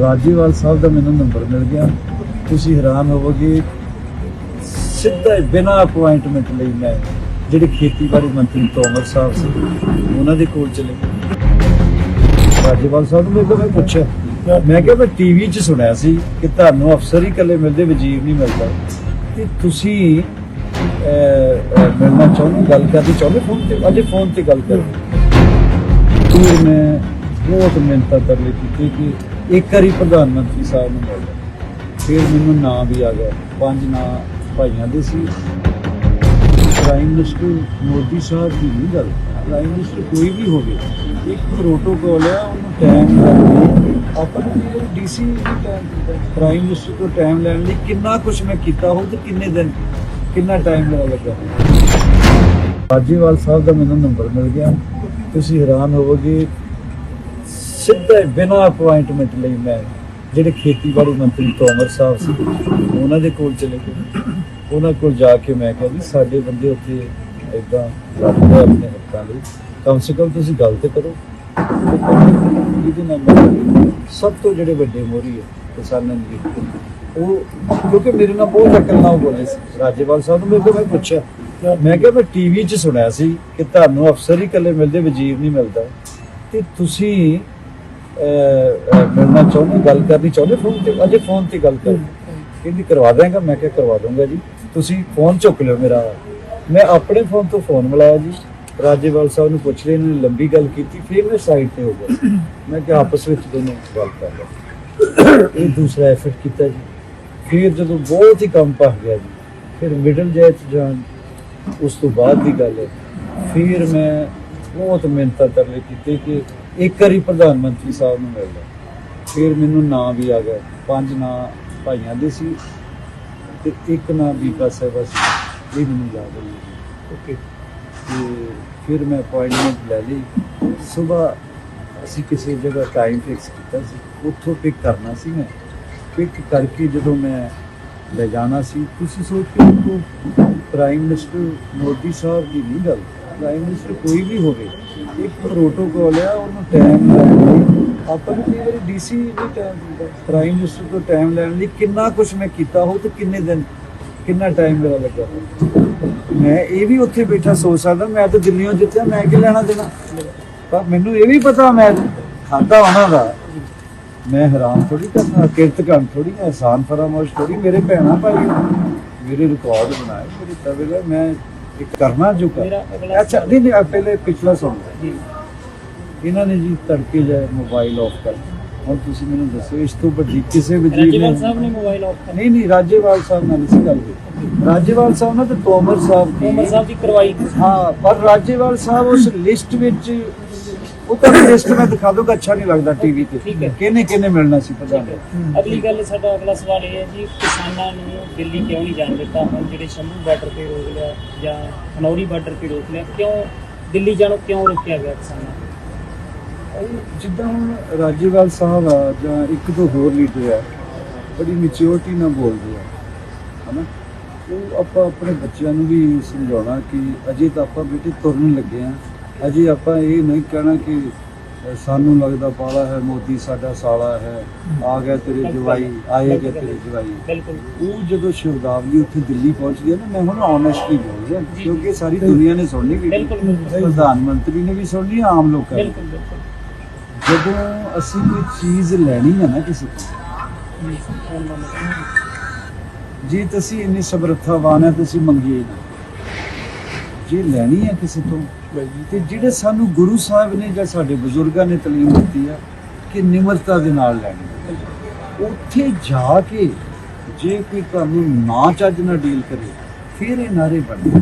ਰਾਜੀਵਾਲ ਸਾਹਿਬ ਦਾ ਮੈਨੂੰ ਨੰਬਰ ਮਿਲ ਗਿਆ। ਤੁਸੀਂ ਹੈਰਾਨ ਹੋਵੋਗੇ, ਸਿੱਧਾ ਹੀ ਬਿਨਾਂ ਅਪਾਇੰਟਮੈਂਟ ਲਈ ਮੈਂ ਜਿਹੜੇ ਖੇਤੀਬਾੜੀ ਮੰਤਰੀ ਤੋਮਰ ਸਾਹਿਬ ਸੀ, ਉਹਨਾਂ ਦੇ ਕੋਲ ਚਲੇ ਗਏ। ਰਾਜੀਵਾਲ ਸਾਹਿਬ ਨੂੰ ਮੇਰੇ ਮੈਂ ਪੁੱਛਿਆ। ਮੈਂ ਕਿਹਾ, ਮੈਂ ਟੀਵੀ 'ਚ ਸੁਣਿਆ ਸੀ ਕਿ ਤੁਹਾਨੂੰ ਅਫਸਰ ਹੀ ਇਕੱਲੇ ਮਿਲਦੇ, ਵਜ਼ੀਰ ਨਹੀਂ ਮਿਲਦਾ। ਤੇ ਤੁਸੀਂ ਮਿਲਣਾ ਚਾਹੁੰਦੇ, ਗੱਲ ਕਰਨੀ ਚਾਹੁੰਦੇ? ਫੋਨ ਤੇ, ਅਜੇ ਫੋਨ ਤੇ ਗੱਲ ਕਰੋ ਫਿਰ ਮੈਂ ਬਹੁਤ ਮਿਹਨਤ ਕਰ ਲਈ ਕੀਤੀ ਕਿ ਇੱਕ ਵਾਰੀ ਪ੍ਰਧਾਨ ਮੰਤਰੀ ਸਾਹਿਬ ਨੂੰ ਮਿਲ ਫਿਰ ਮੈਨੂੰ ਨਾਂ ਵੀ ਆ ਗਿਆ। ਪੰਜ ਨਾਂ ਭਾਈਆਂ ਦੇ ਸੀ। ਪ੍ਰਾਈਮ ਮਿਨਿਸਟਰ ਮੋਦੀ ਸਾਹਿਬ ਦੀ ਨਹੀਂ ਗੱਲ। ਪ੍ਰਾਈਮ ਮਿਨਿਸਟਰ ਕੋਈ ਵੀ ਹੋਵੇ, ਇੱਕ ਪ੍ਰੋਟੋਕੋਲ ਹੈ ਉਹਨੂੰ ਟਾਈਮ ਲੱਗਦਾ ਆਪਾਂ ਨੂੰ ਡੀਸੀ ਟਾਈਮ ਪ੍ਰਾਈਮ ਮਿਨਿਸਟਰ ਤੋਂ ਟਾਈਮ ਲੈਣ ਲਈ ਕਿੰਨਾ ਕੁਝ ਮੈਂ ਕੀਤਾ ਹੋ ਤੇ ਕਿੰਨੇ ਦਿਨ, ਕਿੰਨਾ ਟਾਈਮ ਮੇਰਾ ਲੱਗਾ। ਰਾਜੀਵਾਲ ਸਾਹਿਬ ਦਾ ਮੈਨੂੰ ਨੰਬਰ ਮਿਲ ਗਿਆ। ਤੁਸੀਂ ਹੈਰਾਨ ਹੋਵੋਗੇ ਸਿੱਧਾ ਹੀ ਬਿਨਾਂ ਅਪਾਇੰਟਮੈਂਟ ਲਈ ਮੈਂ ਜਿਹੜੇ ਖੇਤੀਬਾੜੀ ਮੰਤਰੀ ਤੋਮਰ ਸਾਹਿਬ ਸੀ, ਉਹਨਾਂ ਦੇ ਕੋਲ ਚਲੇ ਗਏ। ਉਹਨਾਂ ਕੋਲ ਜਾ ਕੇ ਮੈਂ ਕਿਹਾ ਵੀ ਸਾਡੇ ਬੰਦੇ ਉੱਥੇ ਇਦਾਂ ਲੜਦੇ ਆਪਣੇ ਹੱਕਾਂ ਲਈ। ਕਮ ਸੇ ਕਮ ਤੁਸੀਂ ਗੱਲ ਤੇ ਕਰੋ। ਇਹਦੇ ਨਾਲ ਸਭ ਤੋਂ ਜਿਹੜੇ ਵੱਡੇ ਮੋਰੀ ਹੈ ਕਿਸਾਨਾਂ ਦੀ ਉਹ ਕਿਉਂਕਿ ਮੇਰੇ ਨਾਲ ਬਹੁਤ ਅਕਲ ਨਾਲ ਉਹ ਬੋਲੇ ਸੀ। ਰਾਜੇਵਾਲ ਸਾਹਿਬ ਨੂੰ ਮੇਰੇ ਕੋਲ ਮੈਂ ਪੁੱਛਿਆ। ਮੈਂ ਕਿਹਾ, ਮੈਂ ਟੀਵੀ 'ਚ ਸੁਣਿਆ ਸੀ ਕਿ ਤੁਹਾਨੂੰ ਅਫਸਰ ਹੀ ਇਕੱਲੇ ਮਿਲਦੇ, ਵਜ਼ੀਰ ਨਹੀਂ ਮਿਲਦਾ। ਤੇ ਤੁਸੀਂ ਮਿਲਣਾ ਚਾਹੁੰਦੇ ਗੱਲ ਕਰਨੀ ਚਾਹੁੰਦੇ, ਫੋਨ ਤੇ ਅਜੇ ਫੋਨ ਤੇ ਗੱਲ ਕਰ। ਕਹਿੰਦੀ, ਕਰਵਾ ਦਾਂਗਾ ਮੈਂ ਕਿਹਾ, ਕਰਵਾ ਦੂੰਗਾ ਜੀ। ਤੁਸੀਂ ਫੋਨ ਚੁੱਕ ਲਿਓ ਮੇਰਾ। ਮੈਂ ਆਪਣੇ ਫੋਨ ਤੋਂ ਫੋਨ ਮਿਲਾਇਆ ਜੀ। ਰਾਜੇਵਾਲ ਸਾਹਿਬ ਨੂੰ ਪੁੱਛ ਰਹੇ ਨੇ, ਲੰਬੀ ਗੱਲ ਕੀਤੀ, ਫਿਰ ਮੈਂ ਸਾਈਡ ਤੇ ਹੋ ਗਿਆ। ਮੈਂ ਕਿਹਾ, ਆਪਸ ਵਿੱਚ ਦੋਨੋਂ ਗੱਲ ਕਰ ਲਓ। ਇਹ ਦੂਸਰਾ ਐਫਰਟ ਕੀਤਾ ਜੀ। ਫਿਰ ਜਦੋਂ ਬਹੁਤ ਹੀ ਕੰਮ ਪਾ ਗਿਆ ਜੀ, ਫਿਰ ਮਿਡਲ ਜੈਤ ਜਾਣ, ਉਸ ਤੋਂ ਬਾਅਦ ਦੀ ਗੱਲ ਹੈ। ਫਿਰ ਮੈਂ ਬਹੁਤ ਮਿਹਨਤਾਂ ਤਰਲੇ ਕੀਤੇ ਕਿ ਇੱਕ ਵਾਰੀ ਪ੍ਰਧਾਨ ਮੰਤਰੀ ਸਾਹਿਬ ਨੂੰ ਮਿਲਦਾ ਫਿਰ ਮੈਨੂੰ ਨਾਂ ਵੀ ਆ ਗਿਆ। ਪੰਜ ਨਾਂ ਭਾਈਆਂ ਦੇ ਸੀ ਤੇ ਇੱਕ ਨਾਂ ਬੀਬਾ ਸਾਹਿਬਾ ਸੀ ਇਹ ਮੈਨੂੰ ਯਾਦ ਹੈ ਓਕੇ ਤੇ ਫਿਰ ਮੈਂ ਅਪਾਇੰਟਮੈਂਟ ਲੈ ਲਈ। ਸਵੇਰ ਅਸੀਂ ਕਿਸੇ ਜਗ੍ਹਾ ਟਾਈਮ ਫਿਕਸ ਕੀਤਾ ਸੀ। ਉੱਥੋਂ ਪਿਕ ਕਰਨਾ ਸੀ ਮੈਂ। ਪਿਕ ਕਰਕੇ ਜਦੋਂ ਮੈਂ ਲੈ ਜਾਣਾ ਸੀ ਤੁਸੀਂ ਸੋਚੋ ਕਿ ਪ੍ਰਾਈਮ ਮਿਨਿਸਟਰ ਮੋਦੀ ਸਾਹਿਬ ਦੀ ਨਹੀਂ ਗੱਲ। ਪ੍ਰਾਈਮ ਮਿਨਿਸਟਰ ਕੋਈ ਵੀ ਹੋਵੇ, ਇੱਕ ਪ੍ਰੋਟੋਕਾਲ ਹੈ ਉਹਨੂੰ ਟਾਈਮ ਲੈਣ ਲਈ। ਆਪਾਂ ਨੂੰ ਕਈ ਵਾਰੀ ਡੀਸੀ ਨਹੀਂ ਟਾਈਮ ਦਿੰਦਾ ਪ੍ਰਾਈਮ ਮਿਨਿਸਟਰ ਤੋਂ ਟਾਈਮ ਲੈਣ ਲਈ ਕਿੰਨਾ ਕੁਝ ਮੈਂ ਕੀਤਾ ਹੋ ਤੇ ਕਿੰਨੇ ਦਿਨ, ਕਿੰਨਾ ਟਾਈਮ ਮੇਰਾ ਲੱਗਾ ਮੈਂ ਇਹ ਵੀ ਉੱਥੇ ਬੈਠਾ ਸੋਚ ਸਕਦਾ, ਮੈਂ ਤਾਂ ਦਿੱਲੀੋਂ ਜਿੱਤਿਆ, ਮੈਂ ਕੀ ਲੈਣਾ ਦੇਣਾ? ਪਰ ਮੈਨੂੰ ਇਹ ਵੀ ਪਤਾ, ਮੈਂ ਖਾਦਾ ਉਹਨਾਂ ਦਾ। ਮੈਂ ਹੈਰਾਨ ਥੋੜੀ ਕਰਨਾ ਕਿਰਤ ਕਰਨ ਥੋੜੀ ਆਸਾਨ ਫਰਾਮੋਸ਼ ਥੋੜੀ ਮੇਰੇ ਭੈਣਾ ਭਾਈ ਮੇਰੇ ਰਿਕਾਰਡ ਬਣਾਏ, ਮੇਰੇ ਤਵੇਲੇ ਮੈਂ ਕਰਨਾ ਜੋ ਕਰ। ਅੱਛਾ ਨਹੀਂ ਨਹੀਂ ਪਹਿਲੇ ਪਿਛਲਾ ਸੁਣ ਜੀ। ਇਹਨਾਂ ਨੇ ਜੀ ਤੜਕੇ ਜਾਏ ਮੋਬਾਈਲ ਆਫ ਕਰ। ਹੁਣ ਤੁਸੀਂ ਮੈਨੂੰ ਦੱਸੋ ਇਸ ਤੋਂ ਵੱਡੀ ਕਿਸੇ ਵਜ਼ੀਰ ਰਾਜੇਵਾਲ ਨੇ ਸਾਹਿਬ ਨੇ ਮੋਬਾਈਲ ਆਫ ਕਰ ਨਹੀਂ ਨਹੀਂ ਰਾਜੇਵਾਲ ਸਾਹਿਬ ਨਾਲ ਨਹੀਂ ਸੀ ਗੱਲ ਕੀਤੀ ਰਾਜੇਵਾਲ ਸਾਹਿਬ ਨਾਲ ਤੇ ਤੋਮਰ ਸਾਹਿਬ ਦੀ ਉਮਰ ਸਾਹਿਬ ਦੀ ਕਰਵਾਈ। ਹਾਂ ਪਰ ਰਾਜੇਵਾਲ ਸਾਹਿਬ ਉਸ ਲਿਸਟ ਵਿੱਚ ਉਹ ਤਾਂ ਲਿਸਟ ਮੈਂ ਦਿਖਾ ਦੂੰਗਾ ਅੱਛਾ ਨਹੀਂ ਲੱਗਦਾ ਟੀਵੀ ਤੇ। ਠੀਕ ਹੈ। ਕਿਹਨੇ ਕਿਹਨੇ ਮਿਲਣਾ ਸੀ ਪਤਾ ਹੈ। ਅਗਲੀ ਗੱਲ ਸਾਡਾ ਅਗਲਾ ਸਵਾਲ ਇਹ ਹੈ ਜੀ ਕਿਸਾਨਾਂ ਨੂੰ ਦਿੱਲੀ ਕਿਉਂ ਨਹੀਂ ਜਾਣ ਦਿੱਤਾ? ਹੁਣ ਜਿਹੜੇ ਸ਼ੰਭੂ ਬਾਰਡਰ ਤੇ ਰੋਕ ਲਿਆ ਜਾਂ ਖਨੌਰੀ ਬਾਰਡਰ ਤੇ ਰੋਕ ਲਿਆ ਕਿਉਂ ਦਿੱਲੀ ਜਾਣੋਂ ਕਿਉਂ ਰੋਕਿਆ ਗਿਆ ਕਿਸਾਨਾਂ ਨੂੰ? ਜਿੱਦਾਂ ਹੁਣ ਰਾਜੇਵਾਲ ਸਾਹਿਬ ਆ ਜਾਂ ਇੱਕ ਦੋ ਹੋਰ ਲੀਡਰ ਆ ਬੜੀ ਮੈਚਿਓਰਟੀ ਨਾਲ ਬੋਲਦੇ ਆ ਹਨਾ? ਉਹ ਆਪਾਂ ਆਪਣੇ ਬੱਚਿਆਂ ਨੂੰ ਵੀ ਸਮਝਾਉਣਾ ਕਿ ਅਜੇ ਤਾਂ ਆਪਾਂ ਬੇਟੇ ਤੁਰਨ ਲੱਗੇ ਆ। ਅਜੇ ਆਪਾਂ ਇਹ ਨਹੀਂ ਕਹਿਣਾ ਕਿ ਸਾਨੂੰ ਲੱਗਦਾ ਪਾਲਾ ਹੈ ਮੋਦੀ ਸਾਡਾ ਸਾਲਾ ਹੈ ਆ ਗਿਆ ਤੇਰੇ ਜਵਾਈ ਆਏਗਾ ਤੇਰੇ ਜਵਾਈ। ਉਹ ਜਦੋਂ ਸ਼ਬਦਾਵਲੀ ਉੱਥੇ ਦਿੱਲੀ ਪਹੁੰਚਦੀ ਹੈ ਨਾ ਮੈਂ ਹੁਣ ਆਨੈਸਟਲੀ ਬੋਲ ਰਿਹਾ। ਕਿਉਂਕਿ ਸਾਰੀ ਦੁਨੀਆ ਨੇ ਸੁਣਨੀ ਵੀ। ਪ੍ਰਧਾਨ ਮੰਤਰੀ ਨੇ ਵੀ ਸੁਣਨੀ ਆਮ ਲੋਕਾਂ ਨੇ। ਜਦੋਂ ਅਸੀਂ ਕੋਈ ਚੀਜ਼ ਲੈਣੀ ਹੈ ਨਾ ਕਿਸੇ ਤੋਂ ਜੀ। ਤੁਸੀਂ ਇੰਨੇ ਸਮਰੱਥਾਵਾਨ ਹੈ ਤੁਸੀਂ ਮੰਗੀਏ ਨਾ। ਜੇ ਲੈਣੀ ਹੈ ਕਿਸੇ ਤੋਂ ਤੇ ਜਿਹੜੇ ਸਾਨੂੰ ਗੁਰੂ ਸਾਹਿਬ ਨੇ ਜਾਂ ਸਾਡੇ ਬਜ਼ੁਰਗਾਂ ਨੇ ਤਾਲੀਮ ਦਿੱਤੀ ਆ ਕਿ ਨਿਮਰਤਾ ਦੇ ਨਾਲ ਲੈਣੀ। ਉੱਥੇ ਜਾ ਕੇ ਜੇ ਕੋਈ ਤੁਹਾਨੂੰ ਨਾ ਚੱਜ ਨਾਲ ਡੀਲ ਕਰੇ ਫਿਰ ਇਹ ਨਾਰੇ ਬਣਦੇ